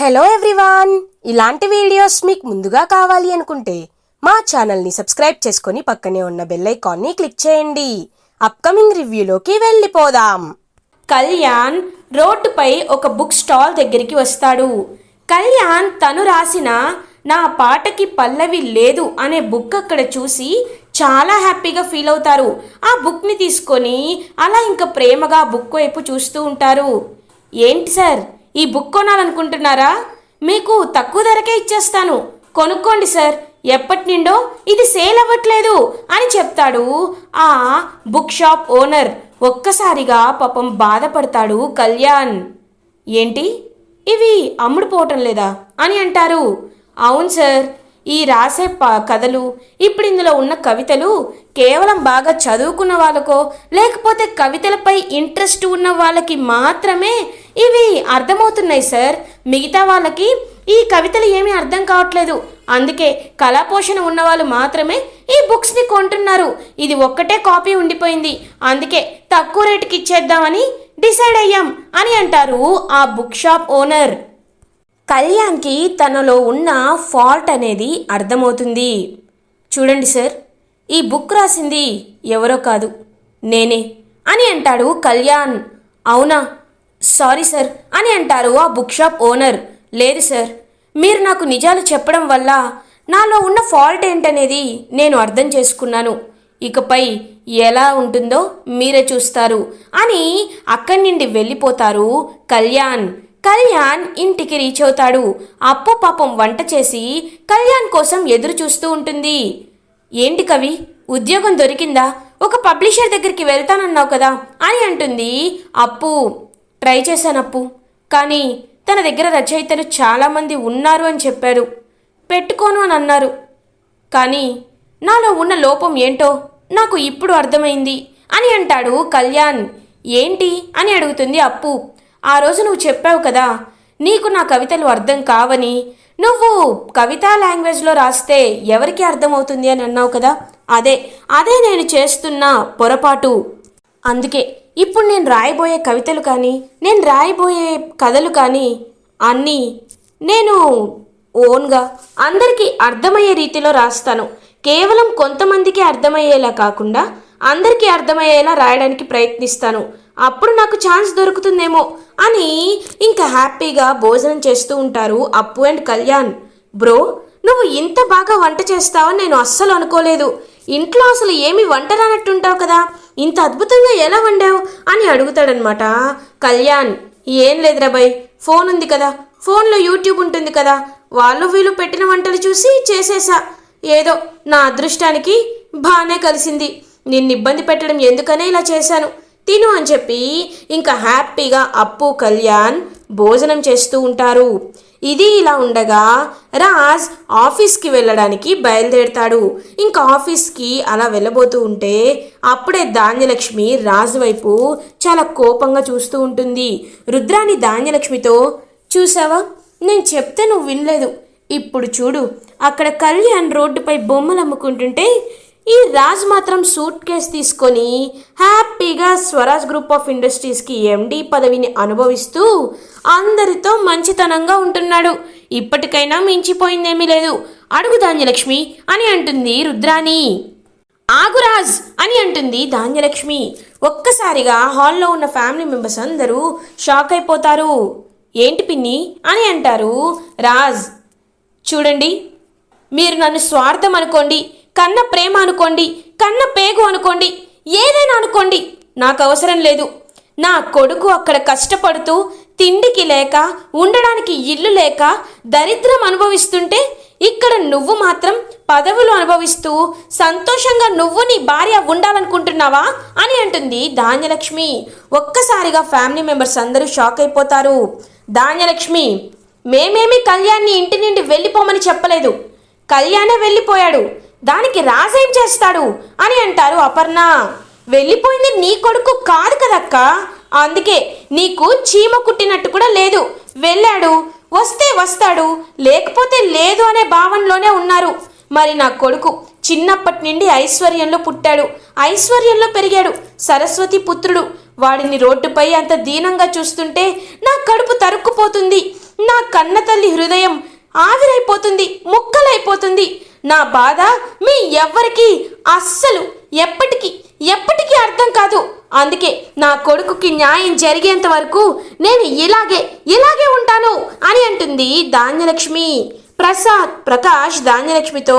Hello everyone ఇలాంటి videos మీకు ముందుగా కావాలి అనుకుంటే మా ఛానల్ని సబ్స్క్రైబ్ చేసుకొని పక్కనే ఉన్న బెల్ ఐకాన్ని క్లిక్ చేయండి. అప్కమింగ్ రివ్యూలోకి వెళ్ళిపోదాం. కళ్యాణ్ రోడ్డుపై ఒక బుక్ స్టాల్ దగ్గరికి వస్తాడు. కళ్యాణ్ తను రాసిన నా పాటకి పల్లవి లేదు అనే బుక్ అక్కడ చూసి చాలా హ్యాపీగా ఫీల్ అవుతారు. ఆ బుక్ని తీసుకొని అలా ఇంకా ప్రేమగా బుక్ వైపు చూస్తూ ఉంటారు. ఏంటి సార్? ఈ బుక్ కొనాలనుకుంటున్నారా? మీకు తక్కువ ధరకే ఇచ్చేస్తాను. కొనుక్కోండి సార్. ఎప్పటి నుండో ఇది సేల్ అవ్వట్లేదు అని చెప్తాడు ఆ బుక్ షాప్ ఓనర్. ఒక్కసారిగా పాపం బాధపడతాడు కళ్యాణ్. ఏంటి? ఇవి అమ్ముడు పోవటం లేదా? అని అంటారు. అవును సార్. ఈ రాసే ప కథలు ఇప్పుడు ఇందులో ఉన్న కవితలు కేవలం బాగా చదువుకున్న వాళ్ళకో లేకపోతే కవితలపై ఇంట్రెస్ట్ ఉన్న వాళ్ళకి మాత్రమే ఇవి అర్థమవుతున్నాయి సార్. మిగతా వాళ్ళకి ఈ కవితలు ఏమీ అర్థం కావట్లేదు. అందుకే కళాపోషణ ఉన్న వాళ్ళు మాత్రమే ఈ బుక్స్ని కొంటున్నారు. ఇది ఒక్కటే కాపీ ఉండిపోయింది. అందుకే తక్కువ రేటుకి ఇచ్చేద్దామని డిసైడ్ అయ్యాం అని అంటారు ఆ బుక్ షాప్ ఓనర్. కళ్యాణ్కి తనలో ఉన్న ఫాల్ట్ అనేది అర్థమవుతుంది. చూడండి సార్ ఈ బుక్ రాసింది ఎవరో కాదు నేనే అని అంటాడు కళ్యాణ్. అవునా? సారీ సార్ అని అంటారు ఆ బుక్ షాప్ ఓనర్. లేదు సార్ మీరు నాకు నిజాలు చెప్పడం వల్ల నాలో ఉన్న ఫాల్ట్ ఏంటనేది నేను అర్థం చేసుకున్నాను. ఇకపై ఎలా ఉంటుందో మీరే చూస్తారు అని అక్కడి నుండి వెళ్ళిపోతారు కళ్యాణ్. కళ్యాణ్ ఇంటికి రీచ్ అవుతాడు. అప్పు పాపం వంట చేసి కళ్యాణ్ కోసం ఎదురు చూస్తూ ఉంటుంది. ఏంటి కవి? ఉద్యోగం దొరికిందా? ఒక పబ్లిషర్ దగ్గరికి వెళ్తానన్నావు కదా అని అంటుంది. అప్పు ట్రై చేశాను అప్పు. కానీ తన దగ్గర రచయితలు చాలామంది ఉన్నారు అని చెప్పారు. పెట్టుకోను అని అన్నారు. కానీ నాలో ఉన్న లోపం ఏంటో నాకు ఇప్పుడు అర్థమైంది అని అంటాడు కళ్యాణ్. ఏంటి? అని అడుగుతుంది అప్పు. ఆ రోజు నువ్వు చెప్పావు కదా నీకు నా కవితలు అర్థం కావని. నువ్వు కవితా లాంగ్వేజ్లో రాస్తే ఎవరికి అర్థమవుతుంది అని అన్నావు కదా? అదే అదే నేను చేస్తున్న పొరపాటు. అందుకే ఇప్పుడు నేను రాయబోయే కవితలు కానీ నేను రాయబోయే కథలు కానీ అన్నీ నేను ఓన్గా అందరికీ అర్థమయ్యే రీతిలో రాస్తాను. కేవలం కొంతమందికి అర్థమయ్యేలా కాకుండా అందరికీ అర్థమయ్యేలా రాయడానికి ప్రయత్నిస్తాను. అప్పుడు నాకు ఛాన్స్ దొరుకుతుందేమో అని ఇంకా హ్యాపీగా భోజనం చేస్తూ ఉంటారు అప్పు అండ్ కళ్యాణ్. బ్రో నువ్వు ఇంత బాగా వంట చేస్తావని నేను అస్సలు అనుకోలేదు. ఇంట్లో అసలు ఏమి వంట రానట్టుంటావు కదా? ఇంత అద్భుతంగా ఎలా వండావు? అని అడుగుతాడనమాట కళ్యాణ్. ఏం లేదురా బై ఫోన్ ఉంది కదా. ఫోన్లో యూట్యూబ్ ఉంటుంది కదా. వాళ్ళు వీళ్ళు పెట్టిన వంటలు చూసి చేసేసా. ఏదో నా అదృష్టానికి బాగానే కలిసింది. నిన్ను ఇబ్బంది పెట్టడం ఎందుకనే ఇలా చేశాను? తిను అని చెప్పి ఇంకా హ్యాపీగా అప్పు కళ్యాణ్ భోజనం చేస్తూ ఉంటారు. ఇది ఇలా ఉండగా రాజ్ ఆఫీస్కి వెళ్ళడానికి బయలుదేరుతాడు. ఇంకా ఆఫీస్కి అలా వెళ్ళబోతూ ఉంటే అప్పుడే ధాన్యలక్ష్మి రాజు వైపు చాలా కోపంగా చూస్తూ ఉంటుంది. రుద్రాని ధాన్యలక్ష్మితో చూసావా? నేను చెప్తే నువ్వు వినలేదు. ఇప్పుడు చూడు అక్కడ కళ్యాణ్ రోడ్డుపై బొమ్మలు అమ్ముకుంటుంటే ఈ రాజ్ మాత్రం సూట్ కేస్ తీసుకొని హ్యాపీగా స్వరాజ్ గ్రూప్ ఆఫ్ ఇండస్ట్రీస్కి ఎండి పదవిని అనుభవిస్తూ అందరితో మంచితనంగా ఉంటున్నాడు. ఇప్పటికైనా మించిపోయిందేమీ లేదు. అడుగు ధాన్యలక్ష్మి అని అంటుంది రుద్రాణి. ఆగురాజ్ అని అంటుంది ధాన్యలక్ష్మి. ఒక్కసారిగా హాల్లో ఉన్న ఫ్యామిలీ మెంబర్స్ అందరూ షాక్ అయిపోతారు. ఏంటి పిన్ని అని అంటారు రాజ్. చూడండి మీరు నన్ను స్వార్థం అనుకోండి. కన్న ప్రేమ అనుకోండి కన్న పేగు అనుకోండి ఏదైనా అనుకోండి నాకు అవసరం లేదు. నా కొడుకు అక్కడ కష్టపడుతూ తిండికి లేక ఉండడానికి ఇల్లు లేక దరిద్రం అనుభవిస్తుంటే ఇక్కడ నువ్వు మాత్రం పదవులు అనుభవిస్తూ సంతోషంగా నువ్వు నీ భార్య ఉండాలనుకుంటున్నావా అని అంటుంది ధాన్యలక్ష్మి. ఒక్కసారిగా ఫ్యామిలీ మెంబర్స్ అందరూ షాక్ అయిపోతారు. ధాన్యలక్ష్మి మేమేమి కళ్యాణ్ని ఇంటి నుండి వెళ్ళిపోమని చెప్పలేదు. కళ్యాణే వెళ్ళిపోయాడు. దానికి రాజేం చేస్తాడు అని అంటారు అపర్ణ. వెళ్ళిపోయింది నీ కొడుకు కాదు కదక్క. అందుకే నీకు చీమ కుట్టినట్టు కూడా లేదు. వెళ్ళాడు వస్తే వస్తాడు లేకపోతే లేదు అనే భావనలోనే ఉన్నారు. మరి నా కొడుకు చిన్నప్పటి నుండి ఐశ్వర్యంలో పుట్టాడు. ఐశ్వర్యంలో పెరిగాడు. సరస్వతి పుత్రుడు. వాడిని రోడ్డుపై అంత దీనంగా చూస్తుంటే నా కడుపు తరుక్కుపోతుంది. నా కన్న తల్లి హృదయం ఆవిరైపోతుంది ముక్కలైపోతుంది. నా బాధ మీ ఎవ్వరికి అస్సలు ఎప్పటికీ ఎప్పటికీ అర్థం కాదు. అందుకే నా కొడుకుకి న్యాయం జరిగేంత వరకు నేను ఇలాగే ఇలాగే ఉంటాను అని అంటుంది ధాన్యలక్ష్మి. ప్రసాద్ ప్రకాష్ ధాన్యలక్ష్మితో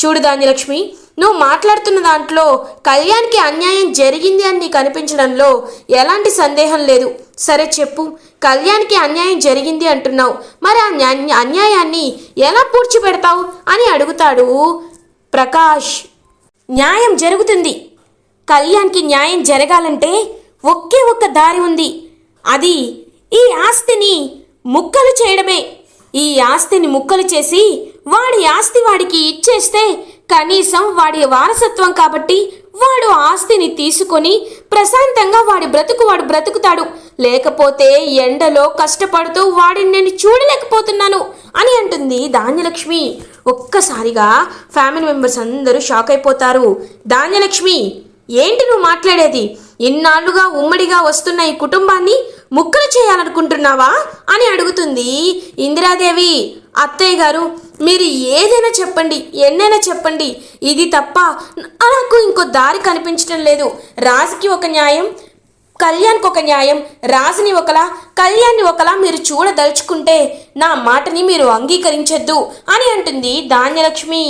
చూడు ధాన్యలక్ష్మి నువ్వు మాట్లాడుతున్న దాంట్లో కళ్యాణ్కి అన్యాయం జరిగింది అని నీకు అనిపించడంలో ఎలాంటి సందేహం లేదు. సరే చెప్పు కళ్యాణ్కి అన్యాయం జరిగింది అంటున్నావు. మరి ఆ అన్యాయాన్ని ఎలా పూడ్చిపెడతావు అని అడుగుతాడు ప్రకాష్. న్యాయం జరుగుతుంది. కళ్యాణ్కి న్యాయం జరగాలంటే ఒకే ఒక్క దారి ఉంది. అది ఈ ఆస్తిని ముక్కలు చేయడమే. ఈ ఆస్తిని ముక్కలు చేసి వాడి ఆస్తి వాడికి ఇచ్చేస్తే కనీసం వాడి వారసత్వం కాబట్టి వాడు ఆస్తిని తీసుకొని ప్రశాంతంగా వాడి బ్రతుకు వాడు బ్రతుకుతాడు. లేకపోతే ఎండలో కష్టపడుతూ వాడిని నేను చూడలేకపోతున్నాను అని అంటుంది ధాన్యలక్ష్మి. ఒక్కసారిగా ఫ్యామిలీ మెంబర్స్ అందరూ షాక్ అయిపోతారు. ధాన్యలక్ష్మి ఏంటి నువ్వు మాట్లాడేది? ఇన్నాళ్ళుగా ఉమ్మడిగా వస్తున్న ఈ కుటుంబాన్ని ముక్కలు చేయాలనుకుంటున్నావా? అని అడుగుతుంది ఇందిరాదేవి. అత్తయ్య గారు మీరు ఏదైనా చెప్పండి ఎన్నైనా చెప్పండి. ఇది తప్ప నాకు ఇంకో దారి కనిపించడం లేదు. రాజుకి ఒక న్యాయం కళ్యాణ్కి ఒక న్యాయం రాజుని ఒకలా కళ్యాణ్ని ఒకలా మీరు చూడదలుచుకుంటే నా మాటని మీరు అంగీకరించొద్దు అని అంటుంది ధాన్యలక్ష్మి.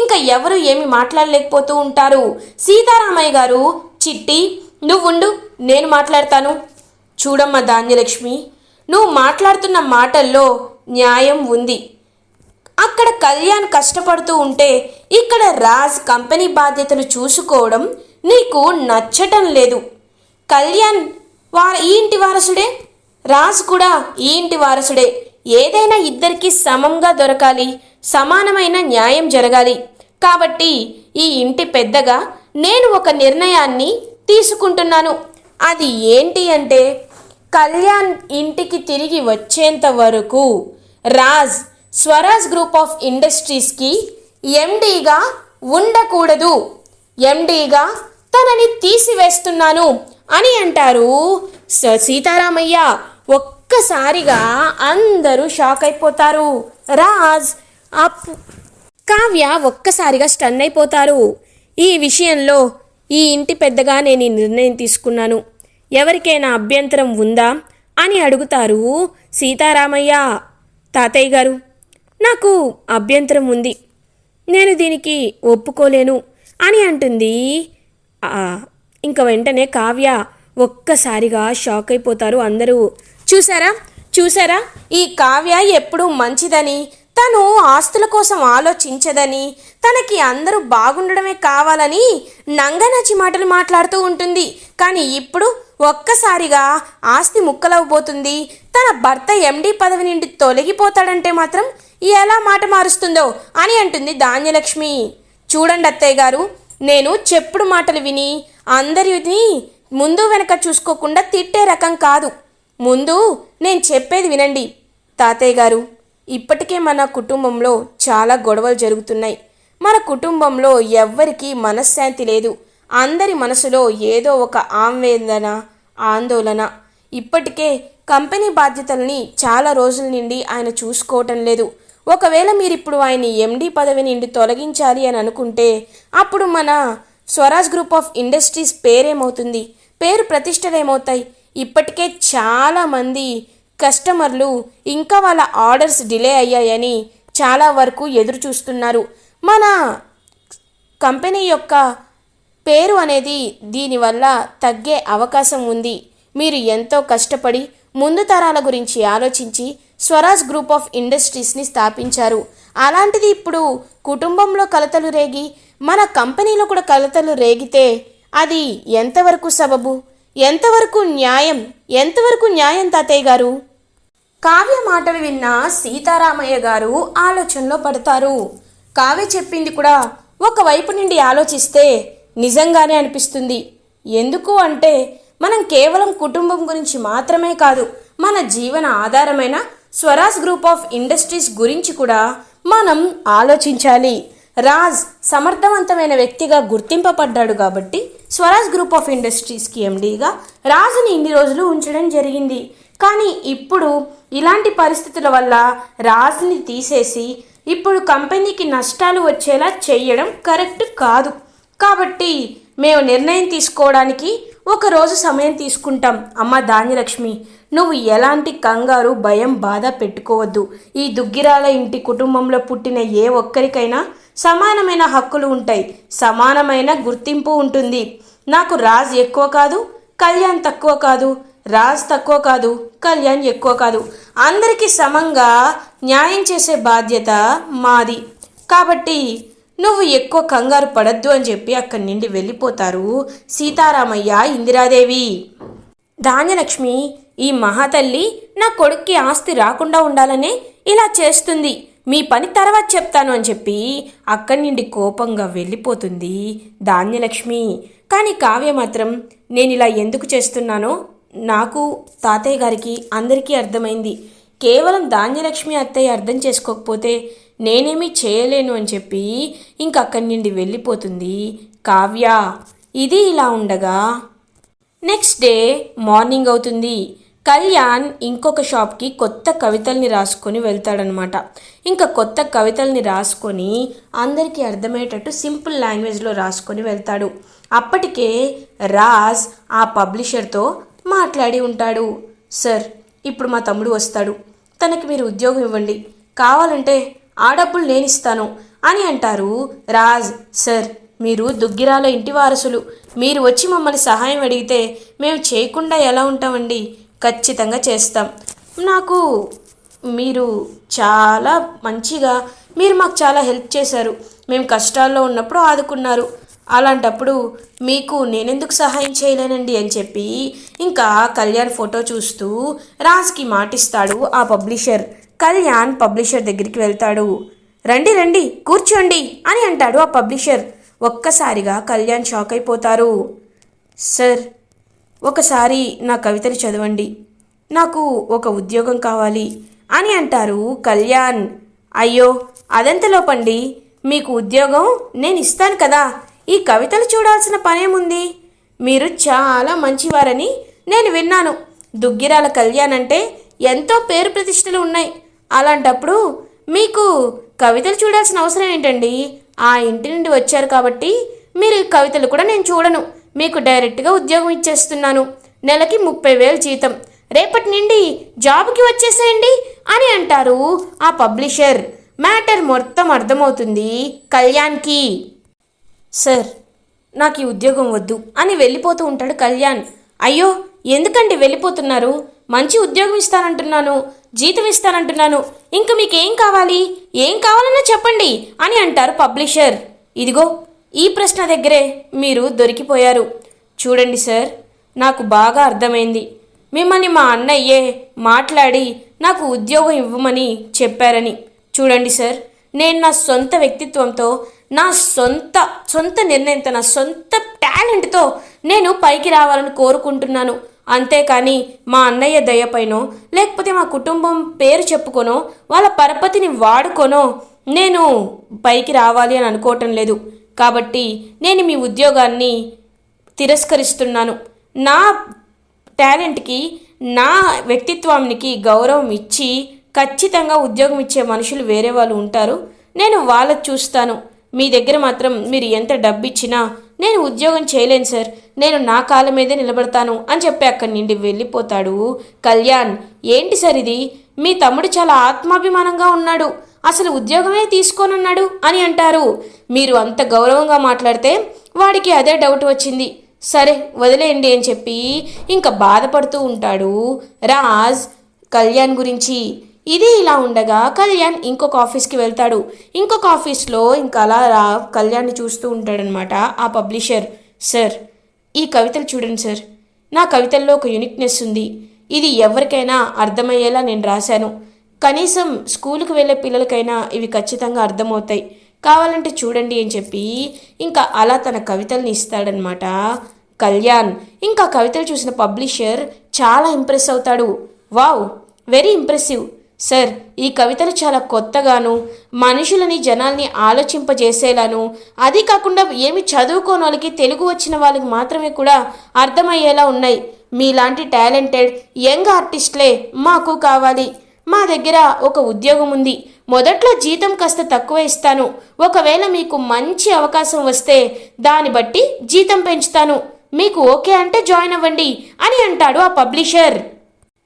ఇంకా ఎవరు ఏమి మాట్లాడలేకపోతూ ఉంటారు? సీతారామయ్య గారు చిట్టి నువ్వుండు నేను మాట్లాడతాను. చూడమ్మా ధాన్యలక్ష్మి నువ్వు మాట్లాడుతున్న మాటల్లో న్యాయం ఉంది. అక్కడ కళ్యాణ్ కష్టపడుతూ ఉంటే ఇక్కడ రాజ్ కంపెనీ బాధ్యతలు చూసుకోవడం నీకు నచ్చటం లేదు. కళ్యాణ్ వార ఈ ఇంటి వారసుడే? రాజ్ కూడా ఈ ఇంటి వారసుడే. ఏదైనా ఇద్దరికి సమంగా దొరకాలి సమానమైన న్యాయం జరగాలి. కాబట్టి ఈ ఇంటి పెద్దగా నేను ఒక నిర్ణయాన్ని తీసుకుంటున్నాను. అది ఏంటి అంటే కళ్యాణ్ ఇంటికి తిరిగి వచ్చేంత వరకు రాజ్ స్వరాజ్ గ్రూప్ ఆఫ్ ఇండస్ట్రీస్కి ఎండీగా ఉండకూడదు. ఎండీగా తనని తీసివేస్తున్నాను. అని అంటారు. స- సీతారామయ్య ఒక్కసారిగా అందరూ షాక్ అయిపోతారు. రాజ్ అప్పు కావ్య ఒక్కసారిగా స్టన్ అయిపోతారు. ఈ విషయంలో ఈ ఇంటి పెద్దగా నేను ఈ నిర్ణయం తీసుకున్నాను. ఎవరికైనా అభ్యంతరం ఉందా అని అడుగుతారు సీతారామయ్య. తాతయ్య గారు నాకు అభ్యంతరం ఉంది. నేను దీనికి ఒప్పుకోలేను అని అంటుంది. ఇంక వెంటనే కావ్య ఒక్కసారిగా షాక్ అయిపోతారు అందరూ. చూసారా? చూసారా? ఈ కావ్య ఎప్పుడూ మంచిదని తను ఆస్తుల కోసం ఆలోచించదని తనకి అందరూ బాగుండడమే కావాలని నంగనచి మాటలు మాట్లాడుతూ ఉంటుంది. కానీ ఇప్పుడు ఒక్కసారిగా ఆస్తి ముక్కలవ్వబోతుంది. తన భర్త ఎండి పదవి నుండి తొలగిపోతాడంటే మాత్రం ఎలా మాట మారుస్తుందో అని అంటుంది ధాన్యలక్ష్మి. చూడండి అత్తయ్య గారు నేను చెప్పుడు మాటలు విని అందరిని ముందు వెనక చూసుకోకుండా తిట్టే రకం కాదు. ముందు నేను చెప్పేది వినండి. తాతయ్య గారు ఇప్పటికే మన కుటుంబంలో చాలా గొడవలు జరుగుతున్నాయి. మన కుటుంబంలో ఎవ్వరికీ మనశ్శాంతి లేదు. అందరి మనసులో ఏదో ఒక ఆంవేదన ఆందోళన. ఇప్పటికే కంపెనీ బాధ్యతల్ని చాలా రోజుల నుండి ఆయన చూసుకోవటం లేదు. ఒకవేళ మీరు ఇప్పుడు ఆయన ఎండి పదవి నుండి తొలగించాలి అని అనుకుంటే అప్పుడు మన స్వరాజ్ గ్రూప్ ఆఫ్ ఇండస్ట్రీస్ పేరేమవుతుంది? పేరు ప్రతిష్టలేమవుతాయి. ఇప్పటికే చాలామంది కస్టమర్లు ఇంకా వాళ్ళ ఆర్డర్స్ డిలే అయ్యాయని చాలా వరకు ఎదురు చూస్తున్నారు మన కంపెనీ యొక్క పేరు అనేది దీనివల్ల తగ్గే అవకాశం ఉంది. మీరు ఎంతో కష్టపడి ముందు తరాల గురించి ఆలోచించి స్వరాజ్ గ్రూప్ ఆఫ్ ఇండస్ట్రీస్ని స్థాపించారు. అలాంటిది ఇప్పుడు కుటుంబంలో కలతలు రేగి మన కంపెనీలో కూడా కలతలు రేగితే అది ఎంతవరకు సబబు? ఎంతవరకు న్యాయం? ఎంతవరకు న్యాయం తాతయ్య గారు? కావ్య మాటలు విన్న సీతారామయ్య గారు ఆలోచనలో పడతారు. కావ్య చెప్పింది కూడా ఒకవైపు నుండి ఆలోచిస్తే నిజంగానే అనిపిస్తుంది. ఎందుకు అంటే మనం కేవలం కుటుంబం గురించి మాత్రమే కాదు మన జీవన ఆధారమైన స్వరాజ్ గ్రూప్ ఆఫ్ ఇండస్ట్రీస్ గురించి కూడా మనం ఆలోచించాలి. రాజ్ సమర్థవంతమైన వ్యక్తిగా గుర్తింపబడ్డాడు కాబట్టి స్వరాజ్ గ్రూప్ ఆఫ్ ఇండస్ట్రీస్కి ఎండీగా రాజుని ఇన్ని రోజులు ఉంచడం జరిగింది. కానీ ఇప్పుడు ఇలాంటి పరిస్థితుల వల్ల రాజుని తీసేసి ఇప్పుడు కంపెనీకి నష్టాలు వచ్చేలా చేయడం కరెక్ట్ కాదు. కాబట్టి మేము నిర్ణయం తీసుకోవడానికి ఒకరోజు సమయం తీసుకుంటాం. అమ్మ ధాన్యలక్ష్మి నువ్వు ఎలాంటి కంగారు భయం బాధ పెట్టుకోవద్దు. ఈ దుగ్గిరాల ఇంటి కుటుంబంలో పుట్టిన ఏ ఒక్కరికైనా సమానమైన హక్కులు ఉంటాయి. సమానమైన గుర్తింపు ఉంటుంది. నాకు రాజ్ ఎక్కువ కాదు కళ్యాణ్ తక్కువ కాదు. రాజ్ తక్కువ కాదు కళ్యాణ్ ఎక్కువ కాదు. అందరికీ సమంగా న్యాయం చేసే బాధ్యత మాది. కాబట్టి నువ్వు ఎక్కువ కంగారు పడద్దు అని చెప్పి అక్కడి నుండి వెళ్ళిపోతారు సీతారామయ్య ఇందిరాదేవి. ధాన్యలక్ష్మి ఈ మహాతల్లి నా కొడుక్కి ఆస్తి రాకుండా ఉండాలనే ఇలా చేస్తుంది. మీ పని తర్వాత చెప్తాను అని చెప్పి అక్కడి నుండి కోపంగా వెళ్ళిపోతుంది ధాన్యలక్ష్మి. కానీ కావ్య మాత్రం నేను ఇలా ఎందుకు చేస్తున్నానో నాకు తాతయ్య గారికి అందరికీ అర్థమైంది. కేవలం ధాన్యలక్ష్మి అత్తయ్య అర్థం చేసుకోకపోతే నేనేమీ చేయలేను అని చెప్పి ఇంక అక్కడి నుండి వెళ్ళిపోతుంది కావ్య. ఇది ఇలా ఉండగా నెక్స్ట్ డే మార్నింగ్ అవుతుంది. కళ్యాణ్ ఇంకొక షాప్కి కొత్త కవితల్ని రాసుకొని వెళ్తాడనమాట. ఇంకా కొత్త కవితల్ని రాసుకొని అందరికీ అర్థమయ్యేటట్టు సింపుల్ లాంగ్వేజ్లో రాసుకొని వెళ్తాడు. అప్పటికే రాజ్ ఆ పబ్లిషర్తో మాట్లాడి ఉంటాడు. సార్ ఇప్పుడు మా తమ్ముడు వస్తాడు. తనకి మీరు ఉద్యోగం ఇవ్వండి. కావాలంటే ఆ డబ్బులు నేను ఇస్తాను అని అంటారు రాజ్. సార్ మీరు దుగ్గిరాల ఇంటి వారసులు. మీరు వచ్చి మమ్మల్ని సహాయం అడిగితే మేము చేయకుండా ఎలా ఉంటామండి? ఖచ్చితంగా చేస్తాం. నాకు మీరు చాలా మంచిగా మీరు మాకు చాలా హెల్ప్ చేశారు. మేము కష్టాల్లో ఉన్నప్పుడు ఆదుకున్నారు. అలాంటప్పుడు మీకు నేనెందుకు సహాయం చేయలేనండి అని చెప్పి ఇంకా కళ్యాణ్ ఫోటో చూస్తూ రాజ్కి మాటిస్తాడు ఆ పబ్లిషర్. కళ్యాణ్ పబ్లిషర్ దగ్గరికి వెళ్తాడు. రండి రండి కూర్చోండి అని అంటాడు ఆ పబ్లిషర్. ఒక్కసారిగా కళ్యాణ్ షాక్ అయిపోతారు. సార్ ఒకసారి నా కవితలు చదవండి. నాకు ఒక ఉద్యోగం కావాలి అని అంటారు కళ్యాణ్. అయ్యో అదంతలోపండి మీకు ఉద్యోగం నేను ఇస్తాను కదా. ఈ కవితలు చూడాల్సిన పనేముంది? మీరు చాలా మంచివారని నేను విన్నాను. దుగ్గిరాల కళ్యాణ్ అంటే ఎంతో పేరు ప్రతిష్టలు ఉన్నాయి. అలాంటప్పుడు మీకు కవితలు చూడాల్సిన అవసరం ఏంటండి? ఆ ఇంటి నుండి వచ్చారు కాబట్టి మీరు కవితలు కూడా నేను చూడను. మీకు డైరెక్ట్గా ఉద్యోగం ఇచ్చేస్తున్నాను. నెలకి ముప్పై వేలు జీతం. రేపటి నుండి జాబ్కి వచ్చేసేయండి అని అంటారు ఆ పబ్లిషర్. మ్యాటర్ మొత్తం అర్థమవుతుంది. కళ్యాణ్కి. సార్ నాకు ఈ ఉద్యోగం వద్దు అని వెళ్ళిపోతూ ఉంటాడు కళ్యాణ్. అయ్యో ఎందుకండి వెళ్ళిపోతున్నారు? మంచి ఉద్యోగం ఇస్తానంటున్నాను జీతం ఇస్తానంటున్నాను ఇంక మీకేం కావాలి? ఏం కావాలన్నా చెప్పండి అని అంటారు పబ్లిషర్. ఇదిగో ఈ ప్రశ్న దగ్గరే మీరు దొరికిపోయారు. చూడండి సార్ నాకు బాగా అర్థమైంది. మిమ్మల్ని మా అన్నయ్యే మాట్లాడి నాకు ఉద్యోగం ఇవ్వమని చెప్పారని. చూడండి సార్ నేను నా సొంత వ్యక్తిత్వంతో నా సొంత సొంత నిర్ణయంతో నా సొంత టాలెంట్తో నేను పైకి రావాలని కోరుకుంటున్నాను. అంతేకాని మా అన్నయ్య దయపైనో లేకపోతే మా కుటుంబం పేరు చెప్పుకొనో వాళ్ళ పరపతిని వాడుకొనో నేను పైకి రావాలి అని అనుకోవటం లేదు. కాబట్టి నేను మీ ఉద్యోగాన్ని తిరస్కరిస్తున్నాను. నా టాలెంట్కి నా వ్యక్తిత్వానికి గౌరవం ఇచ్చి ఖచ్చితంగా ఉద్యోగం ఇచ్చే మనుషులు వేరే వాళ్ళు ఉంటారు. నేను వాళ్ళ చూస్తాను. మీ దగ్గర మాత్రం మీరు ఎంత డబ్బు ఇచ్చినా నేను ఉద్యోగం చేయలేను సార్. నేను నా కాళ్ళ మీదే నిలబడతాను అని చెప్పి అక్కడి నుండి వెళ్ళిపోతాడు కళ్యాణ్. ఏంటి సార్ ఇది? మీ తమ్ముడు చాలా ఆత్మాభిమానంగా ఉన్నాడు. అసలు ఉద్యోగమే తీసుకోనన్నాడు అని అంటారు. మీరు అంత గౌరవంగా మాట్లాడితే వాడికి అదే డౌట్ వచ్చింది. సరే వదిలేయండి అని చెప్పి ఇంకా బాధపడుతూ ఉంటాడు రాజ్ కళ్యాణ్ గురించి. ఇది ఇలా ఉండగా కళ్యాణ్ ఇంకొక ఆఫీస్కి వెళ్తాడు. ఇంకొక ఆఫీస్లో ఇంకా అలా రా కళ్యాణ్ని చూస్తూ ఉంటాడనమాట ఆ పబ్లిషర్. సార్ ఈ కవితలు చూడండి సార్. నా కవితల్లో ఒక యూనిక్నెస్ ఉంది. ఇది ఎవరికైనా అర్థమయ్యేలా నేను రాశాను. కనీసం స్కూల్కి వెళ్ళే పిల్లలకైనా ఇవి ఖచ్చితంగా అర్థమవుతాయి. కావాలంటే చూడండి అని చెప్పి ఇంకా అలా తన కవితల్ని ఇస్తాడనమాట కళ్యాణ్. ఇంకా కవితలు చూసిన పబ్లిషర్ చాలా ఇంప్రెస్ అవుతాడు. Wow very impressive. సార్ ఈ కవితలు చాలా కొత్తగాను మనుషులని జనాల్ని ఆలోచింపజేసేలాను. అది కాకుండా ఏమి చదువుకోని వాళ్ళకి తెలుగు వచ్చిన వాళ్ళకి మాత్రమే కూడా అర్థమయ్యేలా ఉన్నాయి. మీలాంటి టాలెంటెడ్ యంగ్ ఆర్టిస్ట్లే మాకు కావాలి. మా దగ్గర ఒక ఉద్యోగం ఉంది. మొదట్లో జీతం కాస్త తక్కువ ఇస్తాను. ఒకవేళ మీకు మంచి అవకాశం వస్తే దాన్ని బట్టి జీతం పెంచుతాను. మీకు ఓకే అంటే జాయిన్ అవ్వండి అని అంటాడు ఆ పబ్లిషర్.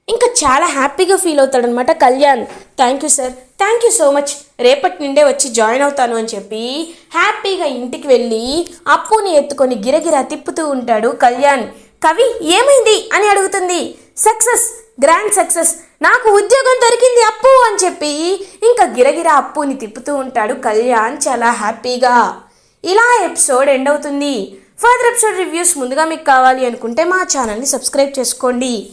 ఇంకా చాలా హ్యాపీగా feel అవుతాడనమాట Kalyan. Thank you sir thank you so much రేపటి నుండే వచ్చి జాయిన్ అవుతాను అని చెప్పి హ్యాపీగా ఇంటికి వెళ్ళి అప్పుని ఎత్తుకొని గిరగిరా తిప్పుతూ ఉంటాడు కళ్యాణ్. కవి ఏమైంది? అని అడుగుతుంది. సక్సెస్ గ్రాండ్ సక్సెస్ నాకు ఉద్యోగం దొరికింది అప్పు అని చెప్పి ఇంకా గిరగిరా అప్పుని తిప్పుతూ ఉంటాడు కళ్యాణ్ చాలా హ్యాపీగా. ఇలా ఎపిసోడ్ ఎండ్ అవుతుంది. ఫర్దర్ ఎపిసోడ్ రివ్యూస్ ముందుగా మీకు కావాలి అనుకుంటే మా ఛానల్ని సబ్స్క్రైబ్ చేసుకోండి.